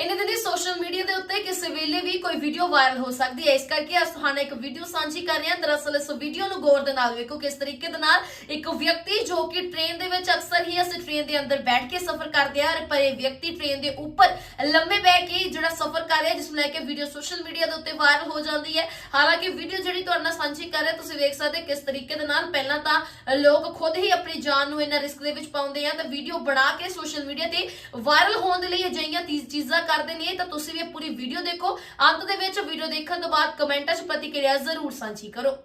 ਇਹਨਾਂ ਦਿਨੀ social media ਦੇ ਉੱਤੇ ਕਿਸੇ ਵੇਲੇ ਵੀ ਕੋਈ ਵੀਡੀਓ ਵਾਇਰਲ ਹੋ ਸਕਦੀ ਹੈ। ਇਸ ਕਰਕੇ ਅਸ ਤੁਹਾਨੂੰ ਇੱਕ ਵੀਡੀਓ ਸਾਂਝੀ ਕਰ ਰਹੇ ਹਾਂ। ਦਰਅਸਲ ਇਸ ਵੀਡੀਓ ਨੂੰ ਗੌਰ ਦੇ ਨਾਲ ਵੇਖੋ ਕਿਸ ਤਰੀਕੇ ਦੇ ਨਾਲ ਇੱਕ ਵਿਅਕਤੀ ਜੋ ਕਿ ਟ੍ਰੇਨ ਦੇ ਵਿੱਚ ਅਕਸਰ ਹੀ ਅਸੀਂ ਟ੍ਰੇਨ ਦੇ ਅੰਦਰ ਬੈਠ ਕੇ ਸਫ਼ਰ ਕਰਦੇ ਆ, ਪਰ ਇਹ ਵਿਅਕਤੀ ਟ੍ਰੇਨ ਦੇ ਉੱਪਰ ਲੰਮੇ ਬਹਿ ਕੇ ਜਿਹੜਾ ਸਫ਼ਰ ਕਰ ਰਿਹਾ, ਜਿਸ ਨੂੰ ਲੈ ਕੇ ਵੀਡੀਓ ਸੋਸ਼ਲ ਮੀਡੀਆ ਦੇ ਉੱਤੇ ਵਾਇਰਲ ਹੋ ਜਾਂਦੀ ਹੈ। ਹਾਲਾਂਕਿ ਵੀਡੀਓ ਜਿਹੜੀ ਤੁਹਾਡੇ ਨਾਲ ਸਾਂਝੀ ਕਰ ਰਿਹਾ, ਤੁਸੀਂ ਵੇਖ ਸਕਦੇ ਕਿਸ ਤਰੀਕੇ ਦੇ ਨਾਲ ਪਹਿਲਾਂ ਤਾਂ ਲੋਕ ਖੁਦ ਹੀ ਆਪਣੀ ਜਾਨ ਨੂੰ ਇਹਨਾਂ ਰਿਸਕ ਦੇ ਵਿੱਚ ਪਾਉਂਦੇ ਆ। ਤਾਂ ਵੀਡੀਓ ਬਣਾ ਕੇ ਸੋਸ਼ਲ ਮੀਡੀਆ ਤੇ ਵਾਇਰਲ ਹੋਣ ਦੇ ਲਈ ਅਜਿਹੀਆਂ ਤੀ- ਚੀਜ਼ਾਂ ਕਰਦੇ ਨੇ ਤਾਂ ਤੁਸੀਂ ਵੀ ਇਹ ਪੂਰੀ ਵੀਡੀਓ ਦੇਖੋ। ਅੰਤ ਦੇ ਵਿੱਚ ਵੀਡੀਓ ਦੇਖਣ ਤੋਂ ਬਾਅਦ ਕਮੈਂਟਾਂ 'ਚ ਪ੍ਰਤੀਕਿਰਿਆ ਜ਼ਰੂਰ ਸਾਂਝੀ ਕਰੋ।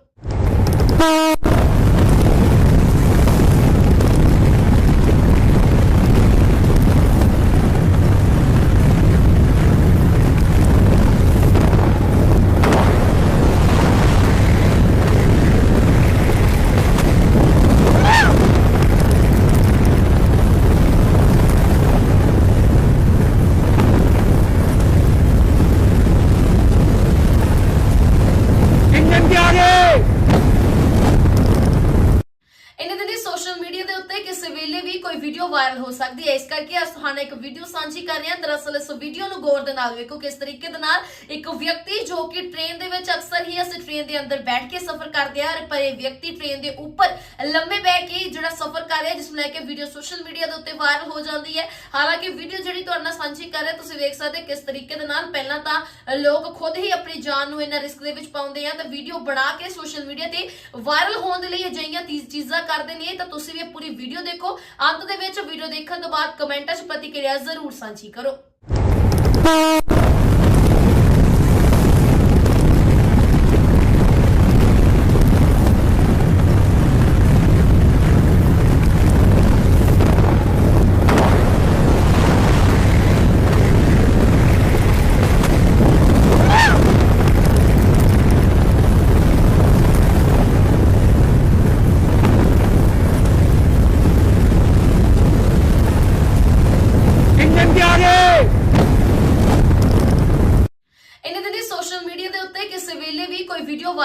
ਵੇਲੇ ਵੀ ਕੋਈ ਵੀਡੀਓ ਵਾਇਰਲ ਹੋ ਸਕਦੀ ਹੈ। ਇਸ ਕਰਕੇ ਅਸੀਂ ਤੁਹਾਨੂੰ ਇੱਕ ਵੀਡੀਓ ਸਾਂਝੀ ਕਰ ਰਹੇ ਹਾਂ। ਦਰਅਸਲ ਇਸ ਵੀਡੀਓ ਨੂੰ ਗੌਰ ਦੇ ਨਾਲ ਵੇਖੋ ਕਿਸ ਤਰੀਕੇ ਦੇ ਨਾਲ ਇੱਕ ਵਿਅਕਤੀ ਜੋ ਕਿ ਟ੍ਰੇਨ ਦੇ ਵਿੱਚ ਅਕਸਰ ਹੀ ਅਸੀਂ ਟ੍ਰੇਨ ਦੇ ਅੰਦਰ ਬੈਠ ਕੇ ਸਫ਼ਰ ਕਰਦੇ ਆ, ਪਰ ਇਹ ਵਿਅਕਤੀ ਟ੍ਰੇਨ ਦੇ ਉੱਪਰ ਲੰਮੇ ਬਹਿ ਕੇ ਜਿਹੜਾ ਸਫ਼ਰ ਕਰ ਰਿਹਾ, ਜਿਸ ਨੂੰ ਲੈ ਕੇ ਵੀਡੀਓ ਸੋਸ਼ਲ ਮੀਡੀਆ ਦੇ ਉੱਤੇ ਵਾਇਰਲ ਹੋ ਜਾਂਦੀ ਹੈ। ਹਾਲਾਂਕਿ ਵੀਡੀਓ ਜਿਹੜੀ ਤੁਹਾਡੇ ਨਾਲ ਸਾਂਝੀ ਕਰ ਰਿਹਾ, ਤੁਸੀਂ ਵੇਖ ਸਕਦੇ ਕਿਸ ਤਰੀਕੇ ਦੇ ਨਾਲ ਪਹਿਲਾਂ ਤਾਂ ਲੋਕ ਖੁਦ ਹੀ ਆਪਣੀ ਜਾਨ ਨੂੰ ਇਹਨਾਂ ਰਿਸਕ ਦੇ ਵਿੱਚ ਪਾਉਂਦੇ ਆ, ਤਾਂ ਵੀਡੀਓ ਬਣਾ ਕੇ ਸੋਸ਼ਲ ਮੀਡੀਆ ਤੇ ਵਾਇਰਲ ਹੋਣ ਦੇ ਲਈ ਅਜਿਹੀਆਂ ਤੀ- ਚੀਜ਼ਾਂ ਕਰਦੇ ਨੇ, ਤਾਂ ਤੁਸੀਂ ਵੀ ਪੂਰੀ ਵੀਡੀਓ ਦੇ ਦੇਖੋ। ਅੰਤ ਦੇ ਵਿੱਚ ਵੀਡੀਓ ਦੇਖਣ ਤੋਂ ਬਾਅਦ ਕਮੈਂਟਾਂ 'ਚ ਪ੍ਰਤੀਕਿਰਿਆ ਜ਼ਰੂਰ ਸਾਂਝੀ ਕਰੋ।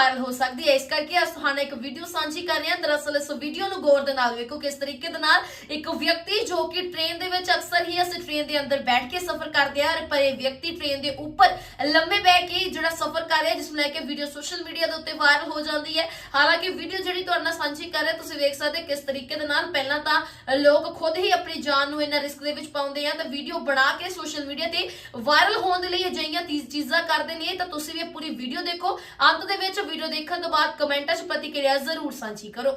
ਵਾਇਰਲ ਹੋ ਸਕਦੀ ਹੈ। ਇਸ ਕਰਕੇ ਅਸ ਤੁਹਾਨੂੰ ਇੱਕ ਵੀਡੀਓ ਸਾਂਝੀ ਕਰ ਰਹੇ ਹਾਂ। ਦਰਅਸਲ ਇਸ ਵੀਡੀਓ ਨੂੰ ਗੌਰ ਦੇ ਨਾਲ ਵੇਖੋ ਕਿਸ ਤਰੀਕੇ ਦੇ ਨਾਲ ਇੱਕ ਵਿਅਕਤੀ ਜੋ ਕਿ ਟ੍ਰੇਨ ਦੇ ਵਿੱਚ ਅਕਸਰ ਹੀ ਅਸੀਂ ਟ੍ਰੇਨ ਦੇ ਅੰਦਰ ਬੈਠ ਕੇ ਸਫ਼ਰ ਕਰਦੇ ਆ ਪਰ ਇਹ ਵਿਅਕਤੀ ਟ੍ਰੇਨ ਦੇ ਉੱਪਰ ਲੰਮੇ ਬਹਿ ਕੇ ਜਿਹੜਾ ਸਫ਼ਰ ਕਰ ਰਿਹਾ, ਜਿਸ ਨੂੰ ਲੈ ਕੇ ਵੀਡੀਓ ਸੋਸ਼ਲ ਮੀਡੀਆ ਦੇ ਉੱਤੇ ਵਾਇਰਲ ਹੋ ਜਾਂਦੀ ਹੈ। ਹਾਲਾਂਕਿ ਵੀਡੀਓ ਜਿਹੜੀ ਤੁਹਾਡੇ ਨਾਲ ਸਾਂਝੀ ਕਰ ਰਹੇ, ਤੁਸੀਂ ਵੇਖ ਸਕਦੇ ਕਿਸ ਤਰੀਕੇ ਦੇ ਨਾਲ ਪਹਿਲਾਂ ਤਾਂ ਲੋਕ ਖੁਦ ਹੀ ਆਪਣੀ ਜਾਨ ਨੂੰ ਇਹਨਾਂ ਰਿਸਕ ਦੇ ਵਿੱਚ ਪਾਉਂਦੇ ਆ ਤਾਂ ਵੀਡੀਓ ਬਣਾ ਕੇ ਸੋਸ਼ਲ ਮੀਡੀਆ ਤੇ ਵਾਇਰਲ ਹੋਣ ਦੇ ਲਈ ਅਜਿਹੀਆਂ ਤੀ- ਚੀਜ਼ਾਂ ਕਰਦੇ ਨੇ। ਤਾਂ ਤੁਸੀਂ ਵੀ ਪੂਰੀ ਵੀਡੀਓ ਦੇਖੋ। ਅੰਤ ਦੇ ਵਿੱਚ ਵੀਡੀਓ ਦੇਖਣ ਤੋਂ ਬਾਅਦ ਕਮੈਂਟਾਂ 'ਚ ਪ੍ਰਤੀਕਿਰਿਆ ਜ਼ਰੂਰ ਸਾਂਝੀ ਕਰੋ।